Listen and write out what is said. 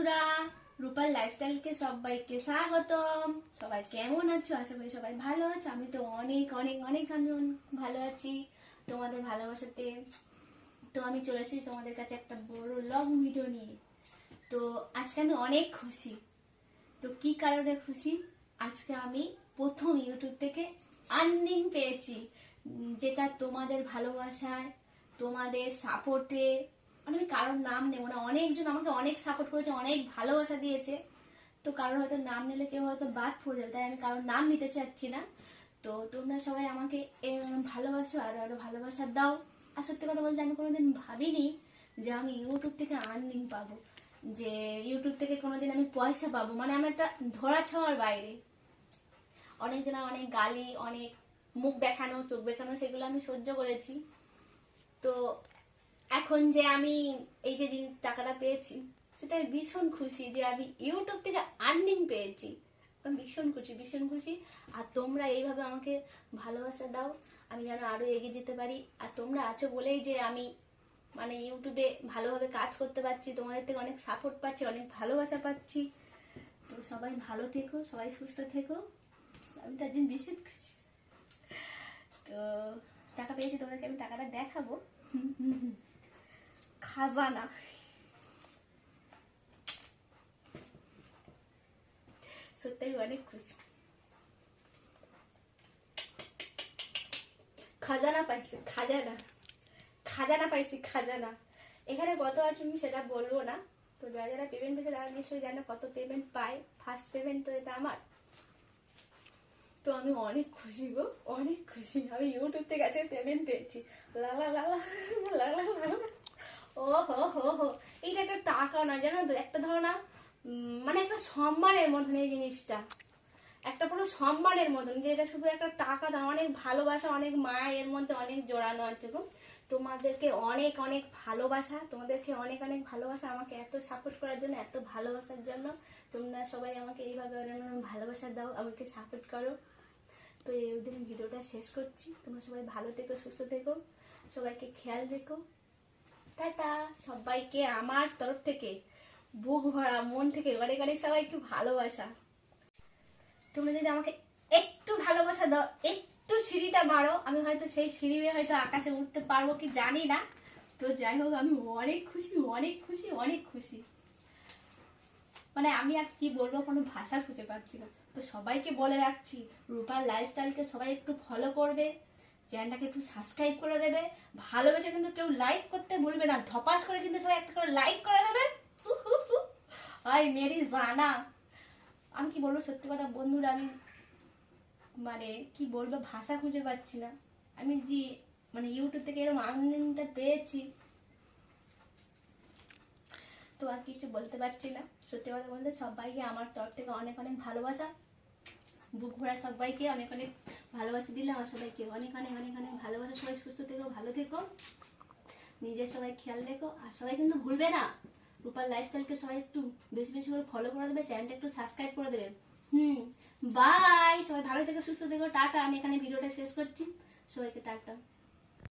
বন্ধুরা, রূপার লাইফস্টাইলকে সবাইকে স্বাগতম। সবাই কেমন আছো? আশা করি সবাই ভালো আছো। আমি তো অনেক অনেক অনেক আমি ভালো আছি তোমাদের ভালোবাসাতে। তো আমি চলে এসেছি তোমাদের কাছে একটা বড় লং ভিডিও নিয়ে। তো আজকে আমি অনেক খুশি। তো কি কারণে খুশি? আজকে আমি প্রথম ইউটিউব থেকে আর্নিং পেয়েছি। যেটা তোমাদের ভালোবাসায়, তোমাদের সাপোর্টে মানে আমি কারোর নাম নেব না। অনেকজন আমাকে অনেক সাপোর্ট করেছে, অনেক ভালোবাসা দিয়েছে। তো কারোর হয়তো নাম নিলে কেউ হয়তো বাদ পড়ে যাবে, তাই আমি কারোর নাম নিতে চাচ্ছি না। তো তোমরা সবাই আমাকে ভালোবাসো আরও আরও ভালোবাসা দাও। আর সত্যি কথা বলতে আমি কোনোদিন ভাবিনি যে আমি ইউটিউব থেকে আর্নিং পাবো, যে ইউটিউব থেকে কোনোদিন আমি পয়সা পাবো। মানে আমার একটা ধরা ছোঁয়ার বাইরে অনেকজনের অনেক গালি, অনেক মুখ দেখানো, চোখ দেখানো, সেগুলো আমি সহ্য করেছি। তো এখন যে আমি এই যে টাকাটা পেয়েছি, সেটা ভীষণ খুশি যে আমি ইউটিউব থেকে আর্নিং পেয়েছি। আমি ভীষণ খুশি ভীষণ খুশি। আর তোমরা এইভাবে আমাকে ভালোবাসা দাও, আমি যেন আরও এগিয়ে যেতে পারি। আর তোমরা আছো বলেই যে আমি মানে ইউটিউবে ভালোভাবে কাজ করতে পারছি, তোমাদের থেকে অনেক সাপোর্ট পাচ্ছি, অনেক ভালোবাসা পাচ্ছি। তো সবাই ভালো থেকো, সবাই সুস্থ থেকো। আমি তার জন্য ভীষণ খুশি। তো টাকা পেয়েছি, তোমাদেরকে আমি টাকাটা দেখাবো। খাজানা। সত্যি অনেক খুশি খাজানা পাইছি, খাজানা। খাজানা পাইছি, খাজানা। এখানে কত আছে আমি সেটা বলব না। তো যারা যারা পেমেন্ট পেয়েছে তারা নিশ্চয়ই জানে কত পেমেন্ট পায়। ফার্স্ট পেমেন্ট তো এটা আমার। তো আমি অনেক খুশি গো, অনেক খুশি। আমি ইউটিউব থেকে আজকে পেমেন্ট পেয়েছি। লালা লালা লালা লালা হো হো হো। এইটা একটা টাকা না, জানো তো? একটা ধরো না মানে একটা সম্মানের মতন এই জিনিসটা। একটা পুরো সম্মানের মতন, যে এটা শুধু একটা টাকা না, অনেক ভালোবাসা, অনেক মায়া এর মধ্যে অনেক জড়ানো আছে গো। তোমাদেরকে অনেক অনেক ভালোবাসা, তোমাদেরকে অনেক অনেক ভালোবাসা, আমাকে এত সাপোর্ট করার জন্য, এত ভালোবাসার জন্য। তোমরা সবাই আমাকে এইভাবে অনেক ভালোবাসা দাও, আমাকে সাপোর্ট করো। তো এই ভিডিওটা শেষ করছি। তোমরা সবাই ভালো থেকো, সুস্থ থেকো। সবাইকে খেয়াল রেখো। টাটা সবাইকে আমার তরফ থেকে, বুক ভরা, মন থেকে অনেক অনেক সবাই একটু ভালোবাসা। তুমি যদি আমাকে একটু ভালোবাসা দাও, একটু সিঁড়িটা বাড়ো, আমি হয়তো সেই সিঁড়ি হয়তো আকাশে উঠতে পারব কি জানি না। তো যাই হোক, আমি অনেক খুশি অনেক খুশি অনেক খুশি। মানে আমি আর কি বলব, কোনো ভাষা খুঁজে পাচ্ছি না। তো সবাইকে বলে রাখছি, রূপার লাইফস্টাইলকে সবাই একটু ফলো করবে। চ্যানেলটাকে একটু সাবস্ক্রাইব করে দেবে। ভালোবেসে কিন্তু কেউ লাইক করতে ভুলবে না। ধপাস করে কিন্তু সবাই একটা করে লাইক করে দেবে। আই মেরি জানা। আমি কি বলব? সত্যি কথা, বন্ধুরা, আমি মানে কি বলব? ভাষা খুঁজে পাচ্ছি না। আমি যে মানে ইউটিউব থেকে এরকম আর্নিংটা পেয়েছি। তো আর কিছু বলতে পারছি না। সত্যি কথা বলতে সবাইকে আমার তরফ থেকে অনেক অনেক ভালোবাসা। বুক ভরা সবাইকে অনেক অনেক ভালোবাসা দিলাম আমার সবাইকে অনেক অনেক অনেক অনেক ভালোবাসা, সবাই সুস্থ থেকো, ভালো থেকো। নিজের সবাই খেয়াল রেখো আর সবাই কিন্তু ভুলবে না। রূপার লাইফস্টাইলকে সবাই একটু বেশি বেশি করে ফলো করে দেবে চ্যানেলটা একটু সাবস্ক্রাইব করে দেবে। হুম বাই সবাই ভালো থেকো, সুস্থ থেকো, টাটা। আমি এখানে ভিডিওটা শেষ করছি। সবাইকে টাটা।